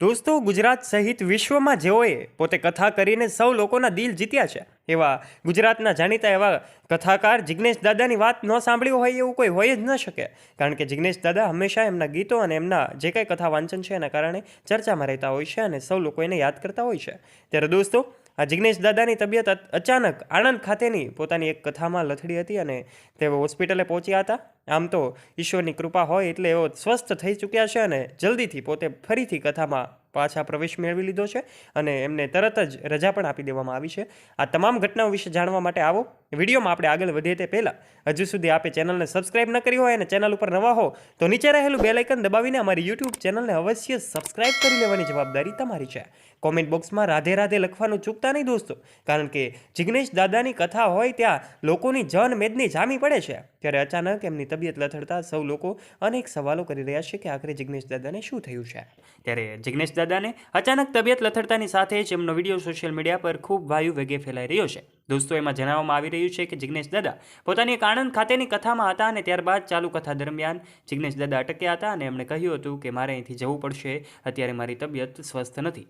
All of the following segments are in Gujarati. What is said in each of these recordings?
દોસ્તો, ગુજરાત સહિત વિશ્વમાં જેઓએ પોતે કથા કરીને સૌ લોકોના દિલ જીત્યા છે, એવા ગુજરાતના જાણીતા એવા કથાકાર જિગ્નેશ દાદાની વાત ન સાંભળ્યું હોય એવું કોઈ હોય જ ન શકે. કારણ કે જિગ્નેશ દાદા હંમેશા એમના ગીતો અને એમના જે કંઈ કથા વાંચન છે એના કારણે ચર્ચામાં રહેતા હોય છે અને સૌ લોકો એને યાદ કરતા હોય છે. ત્યારે દોસ્તો આ જિગ્નેશ દાદાની તબિયત અચાનક આણંદ ખાતેની પોતાની એક કથામાં લથડી હતી અને તેઓ હોસ્પિટલે પહોંચ્યા હતા. આમ તો ઈશ્વરની કૃપા હોય એટલે એઓ સ્વસ્થ થઈ ચૂક્યા છે અને જલ્દીથી પોતે ફરીથી કથામાં પાછા પ્રવેશ મેળવી લીધો છે અને એમને તરત જ રજા પણ આપી દેવામાં આવી છે. આ તમામ ઘટનાઓ વિશે જાણવા માટે આવો. વિડીયોમાં આપણે આગળ વધીએ તે પહેલાં, હજુ સુધી આપે ચેનલને સબસ્ક્રાઇબ ન કરી હોય અને ચેનલ ઉપર નવા હો, તો નીચે રહેલું બેલાઇકન દબાવીને અમારી યુટ્યુબ ચેનલને અવશ્ય સબસ્ક્રાઇબ કરી લેવાની જવાબદારી તમારી છે. કોમેન્ટ બોક્સમાં રાધે રાધે લખવાનું ચૂકતા નહીં દોસ્તો, કારણ કે જિગ્નેશ દાદાની કથા હોય ત્યાં લોકોની જન મેદની જામી પડે છે. ત્યારે અચાનક એમની તબિયત લથડતા સૌ લોકો અનેક સવાલો કરી રહ્યા છે કે આખરે જિગ્નેશ દાદાને શું થયું છે? ત્યારે જિગ્નેશ દાદાને અચાનક તબિયત લથડતાની સાથે જ એમનો વીડિયો સોશિયલ મીડિયા પર ખૂબ વાયુ વેગે ફેલાઈ રહ્યો છે. દોસ્તો, એમાં જણાવવામાં આવી રહ્યું છે કે જિગ્નેશ દાદા પોતાની એક આણંદ ખાતેની કથામાં હતા અને ત્યારબાદ ચાલુ કથા દરમિયાન જિગ્નેશ દાદા અટક્યા હતા અને એમણે કહ્યું હતું કે મારે અહીંથી જવું પડશે, અત્યારે મારી તબિયત સ્વસ્થ નથી.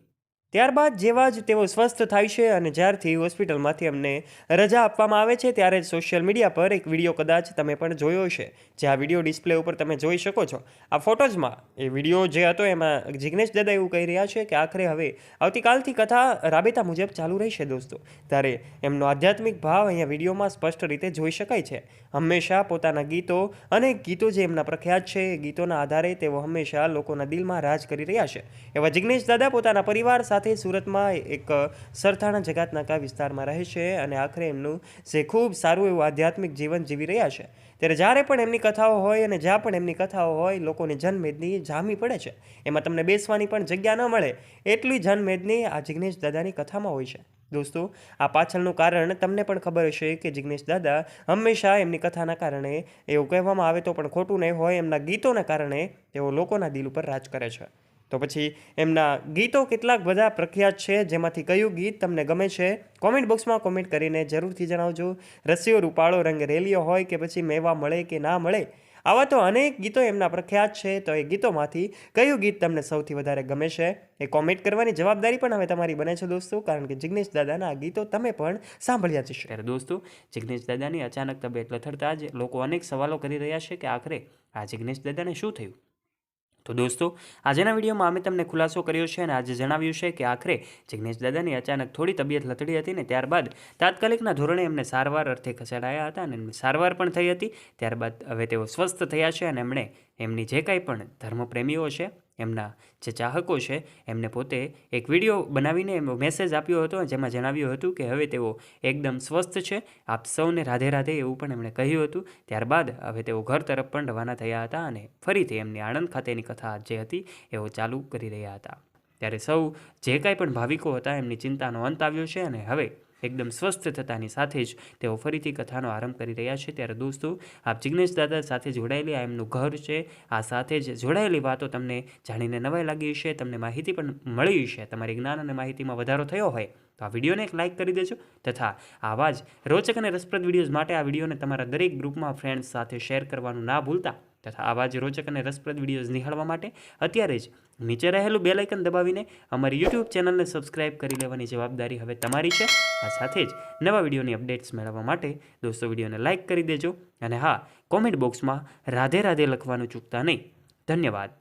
ત્યારબાદ જેવા જ તેઓ સ્વસ્થ થાય છે અને જ્યારથી હોસ્પિટલમાંથી અમને રજા આપવામાં આવે છે, ત્યારે સોશિયલ મીડિયા પર એક વીડિયો કદાચ તમે પણ જોયો છે જે આ વીડિયો ડિસ્પ્લે ઉપર તમે જોઈ શકો છો. આ ફોટોઝમાં એ વીડિયો જે હતો, એમાં જિગ્નેશ દાદા એવું કહી રહ્યા છે કે, આખરે હવે આવતીકાલથી કથા રાબેતા મુજબ ચાલુ રહેશે દોસ્તો. ત્યારે એમનો આધ્યાત્મિક ભાવ અહીંયા વિડીયોમાં સ્પષ્ટ રીતે જોઈ શકાય છે. હંમેશા પોતાના ગીતો અને ગીતો જે એમના પ્રખ્યાત છે, એ ગીતોના આધારે તેઓ હંમેશા લોકોના દિલમાં રાજ કરી રહ્યા છે. એવા જિગ્નેશ દાદા પોતાના પરિવાર સાથે સુરતમાં એક સરથાણા જગાતનાકા વિસ્તારમાં રહે છે અને આખરે એમનું જે ખૂબ સારું એવું આધ્યાત્મિક જીવન જીવી રહ્યા છે. ત્યારે જ્યારે પણ એમની કથાઓ હોય અને જ્યાં પણ એમની કથાઓ હોય, લોકોની જનમેદની જામી પડે છે. એમાં તમને બેસવાની પણ જગ્યા ન મળે એટલી જનમેદની આ જિગ્નેશ દાદાની કથામાં હોય છે. દોસ્તો, આ પાછળનું કારણ તમને પણ ખબર હશે કે જિગ્નેશ દાદા હંમેશા એમની કથાના કારણે એવું કહેવામાં આવે તો પણ ખોટું નહીં હોય, એમના ગીતોના કારણે તેઓ લોકોના દિલ ઉપર રાજ કરે છે. તો પછી એમના ગીતો કેટલાક બધા પ્રખ્યાત છે, જેમાંથી કયું ગીત તમને ગમે છે કોમેન્ટ બોક્સમાં કોમેન્ટ કરીને જરૂરથી જણાવજો. રસિયો રૂપાળો રંગ રેલીઓ હોય કે પછી મેવા મળે કે ના મળે, આવા તો અનેક ગીતો એમના પ્રખ્યાત છે, તો એ ગીતોમાંથી કયું ગીત તમને સૌથી વધારે ગમે છે, એ કોમેન્ટ કરવાની જવાબદારી પણ હવે તમારી બને છે દોસ્તો, કારણ કે જિગ્નેશ દાદાના આ ગીતો તમે પણ સાંભળ્યા જશો ત્યારે દોસ્તો, જિગ્નેશ દાદાની અચાનક તબિયત લથડતા જ લોકો અનેક સવાલો કરી રહ્યા છે કે આખરે આ જિગ્નેશ દાદાને શું થયું? તો દોસ્તો, આજના વિડીયોમાં અમે તમને ખુલાસો કર્યો છે અને આજે જણાવ્યું છે કે આખરે જિગ્નેશ દાદાની અચાનક થોડી તબિયત લથડી હતી ને ત્યારબાદ તાત્કાલિકના ધોરણે એમને સારવાર અર્થે ખસેડાયા હતા અને એમને સારવાર પણ થઈ હતી. ત્યારબાદ હવે તેઓ સ્વસ્થ થયા છે અને એમણે એમની જે કાંઈ પણ ધર્મપ્રેમીઓ છે એમના જે ચાહકો છે, એમને પોતે એક વીડિયો બનાવીને મેસેજ આપ્યો હતો, જેમાં જણાવ્યું હતું કે હવે તેઓ એકદમ સ્વસ્થ છે. આપ સૌને રાધે રાધે એવું પણ એમણે કહ્યું હતું. ત્યારબાદ હવે તેઓ ઘર તરફ પણ રવાના થયા હતા અને ફરીથી એમની આણંદ ખાતેની કથા જે હતી, એઓ ચાલુ કરી રહ્યા હતા. ત્યારે સૌ જે કાંઈ પણ ભાવિકો હતા, એમની ચિંતાનો અંત આવ્યો છે અને હવે એકદમ સ્વસ્થ થતાની સાથે જ તેઓ ફરીથી કથાનો આરંભ કરી રહ્યા છે. ત્યારે દોસ્તો, આપ જિજ્ઞેશ દાદા સાથે જોડાયેલી આ એમનું ઘર છે. આ સાથે જ જોડાયેલી વાતો તમને જાણીને નવાઈ લાગી હશે, તમને માહિતી પણ મળી હશે. તમારી જ્ઞાન અને માહિતીમાં વધારો થયો હોય તો આ વિડીયોને એક લાઇક કરી દેજો તથા આવા જ રોચક અને રસપ્રદ વિડીયોઝ માટે આ વિડીયોને તમારા દરેક ગ્રુપમાં ફ્રેન્ડ્સ સાથે શેર કરવાનું ના ભૂલતા. તથા આવા જ રોચક અને રસપ્રદ વિડીયોઝ નિહાળવા માટે અત્યારે જ નીચે રહેલું બે લાઇકન દબાવીને અમારી યુટ્યુબ ચેનલને સબસ્ક્રાઇબ કરી લેવાની જવાબદારી હવે તમારી છે. આ સાથે જ નવા વિડીયોની અપડેટ્સ મેળવવા માટે દોસ્તો વિડીયોને લાઇક કરી દેજો અને હા કોમેન્ટ બોક્સમાં રાધે રાધે લખવાનું ચૂકતા નહીં. ધન્યવાદ.